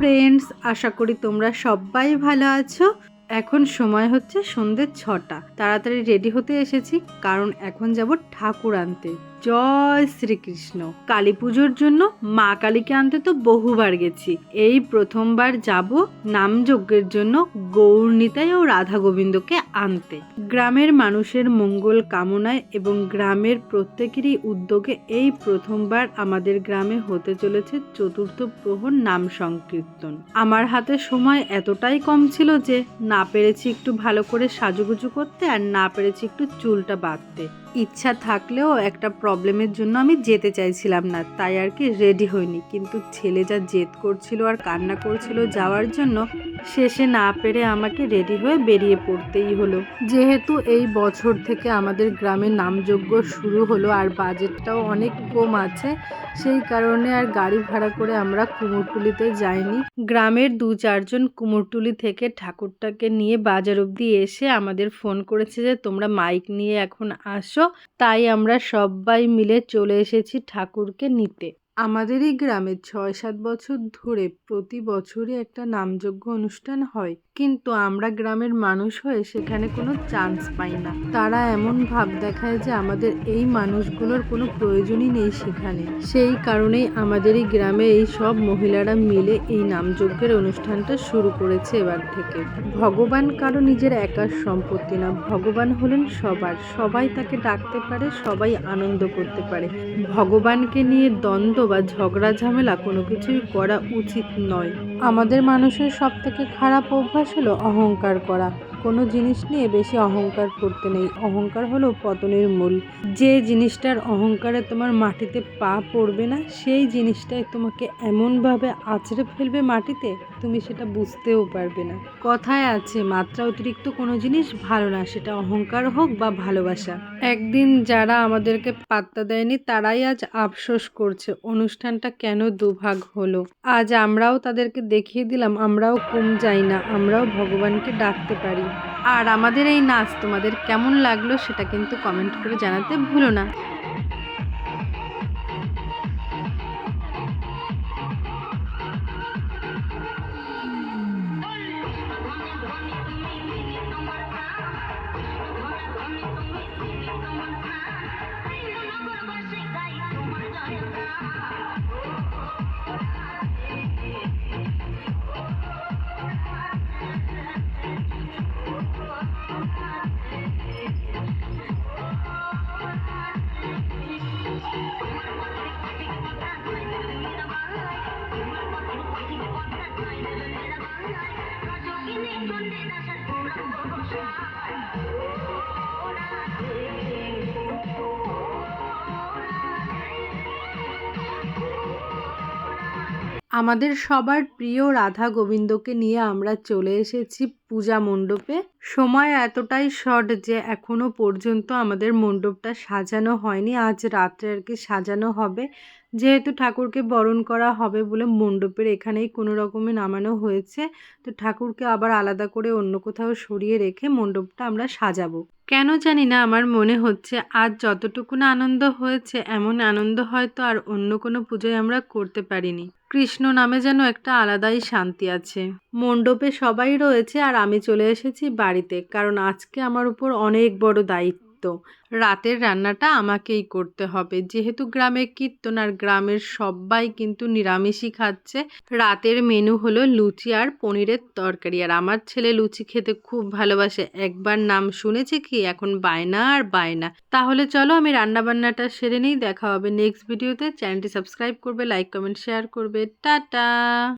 Friends আশা করি তোমরা সবাই ভালো আছো। এখন সময় হচ্ছে সন্ধ্যে ছটা। তাড়াতাড়ি রেডি হতে এসেছি, কারণ এখন যাব ঠাকুর আনতে। জয় শ্রীকৃষ্ণ। কালী পুজোর জন্য মা কালীকে আনতে তো বহুবার গেছি। এই প্রথমবার যাব নামযজ্ঞের জন্য গৌরনিতাই ও রাধা গোবিন্দকে আনতে। গ্রামের মানুষের মঙ্গল কামনায় এবং গ্রামের প্রত্যেকেরই উদ্যোগে এই প্রথমবার আমাদের গ্রামে হতে চলেছে চতুর্থ প্রহর নাম সংকীর্তন। আমার হাতে সময় এতটাই কম ছিল যে না পেরেছি একটু ভালো করে সাজুগুজু করতে আর না পেরেছি একটু চুলটা বাঁধতে। ইচ্ছা থাকলেও একটা প্রবলেমের জন্য আমি যেতে চাইছিলাম না, তাই আর কি রেডি হইনি। কিন্তু ছেলে যা জেদ করছিল আর কান্না করছিল যাওয়ার জন্য, শেষে না পেরে আমাকে রেডি হয়ে বেরিয়ে পড়তেই হলো। যেহেতু এই বছর থেকে আমাদের গ্রামে নামযজ্ঞ শুরু হলো আর বাজেটটাও অনেক কম আছে, সেই কারণে আর গাড়ি ভাড়া করে আমরা কুমোরটুলিতে যাইনি। গ্রামের দু চারজন কুমোরটুলি থেকে ঠাকুরটাকে নিয়ে বাজার অবধি এসে আমাদের ফোন করেছে যে, তোমরা মাইক নিয়ে এখন আসো। তাই আমরা সবাই মিলে চলে এসেছি ঠাকুরকে নিতে। আমাদের এই গ্রামে ছয় সাত বছর ধরে প্রতি বছরই একটা নামযজ্ঞ অনুষ্ঠান হয়। কিন্তু আমরা গ্রামের মানুষ হয়ে সেখানে কোনো চান্স পাই না। তারা এমন ভাব দেখায় যে আমাদের এই মানুষগুলোর কোনো প্রয়োজনই নেই সেখানে। সেই কারণেই আমাদের এই গ্রামে এই সব মহিলারা মিলে এই নামযজ্ঞের অনুষ্ঠানটা শুরু করেছে এবার থেকে। ভগবান কারও নিজের একার সম্পত্তি না। ভগবান হলেন সবার। সবাই তাকে ডাকতে পারে, সবাই আনন্দ করতে পারে। ভগবানকে নিয়ে দ্বন্দ্ব বা ঝগড়া, ঝামেলা কোনো কিছুই করা উচিত নয়। আমাদের মানুষের সব থেকে খারাপ অভ্যাস হলো অহংকার করা। কোনো জিনিস নিয়ে বেশি অহংকার করতে নেই। অহংকার হলো পতনের মূল। যে জিনিসটার অহংকারে তোমার মাটিতে পা পড়বে না, সেই জিনিসটাই তোমাকে এমনভাবে আছড়ে ফেলবে মাটিতে তুমি সেটা বুঝতেও পারবে না। কথায় আছে, মাত্রা অতিরিক্ত কোনো জিনিস ভালো না, সেটা অহংকার হোক বা ভালোবাসা। একদিন যারা আমাদেরকে পাত্তা দেয়নি, তারাই আজ আফসোস করছে, অনুষ্ঠানটা কেন দুভাগ হলো? আজ আমরাও তাদেরকে দেখিয়ে দিলাম, আমরাও কম যাই না, আমরাও ভগবানকে ডাকতে পারি। আর আমাদের এই নাচ তোমাদের কেমন লাগল, সেটা কিন্তু কমেন্ট করে জানাতে ভুলো না। Ini pun tidak sempurna, bosan. Oh, nanti. আমাদের সবার প্রিয় রাধা গোবিন্দকে নিয়ে আমরা চলে এসেছি পূজা মণ্ডপে। সময় এতটাই শর্ট যে এখনও পর্যন্ত আমাদের মণ্ডপটা সাজানো হয়নি। আজ রাত্রে আর কি সাজানো হবে। যেহেতু ঠাকুরকে বরণ করা হবে বলে মণ্ডপের এখানেই কোনো রকমে নামানো হয়েছে, তো ঠাকুরকে আবার আলাদা করে অন্য কোথাও সরিয়ে রেখে মণ্ডপটা আমরা সাজাবো। কেন জানি না, আমার মনে হচ্ছে আজ যতটুকু আনন্দ হয়েছে, এমন আনন্দ হয়তো আর অন্য কোনো পুজোয় আমরা করতে পারিনি। কৃষ্ণ নামে যেন একটা আলাদাই শান্তি আছে। মণ্ডপে সবাই রয়েছে আর আমি চলে এসেছি বাড়িতে, কারণ আজকে আমার উপর অনেক বড় দায়িত্ব। রাতের রান্নাটা আমাকেই করতে হবে। যেহেতু গ্রামে কীর্তন আর গ্রামের সবাই কিন্তু নিরামিষই খাচ্ছে, রাতের মেনু হলো লুচি আর পনিরের তরকারি। আর আমার ছেলে লুচি খেতে খুব ভালোবাসে। একবার নাম শুনেছে কি, এখন বায়না আর বায়না। তাহলে চলো আমি রান্না বান্নাটা সেরে নেই, দেখা হবে নেক্সট ভিডিওতে চ্যানেলটি সাবস্ক্রাইব করবে লাইক কমেন্ট শেয়ার করবে। টাটা!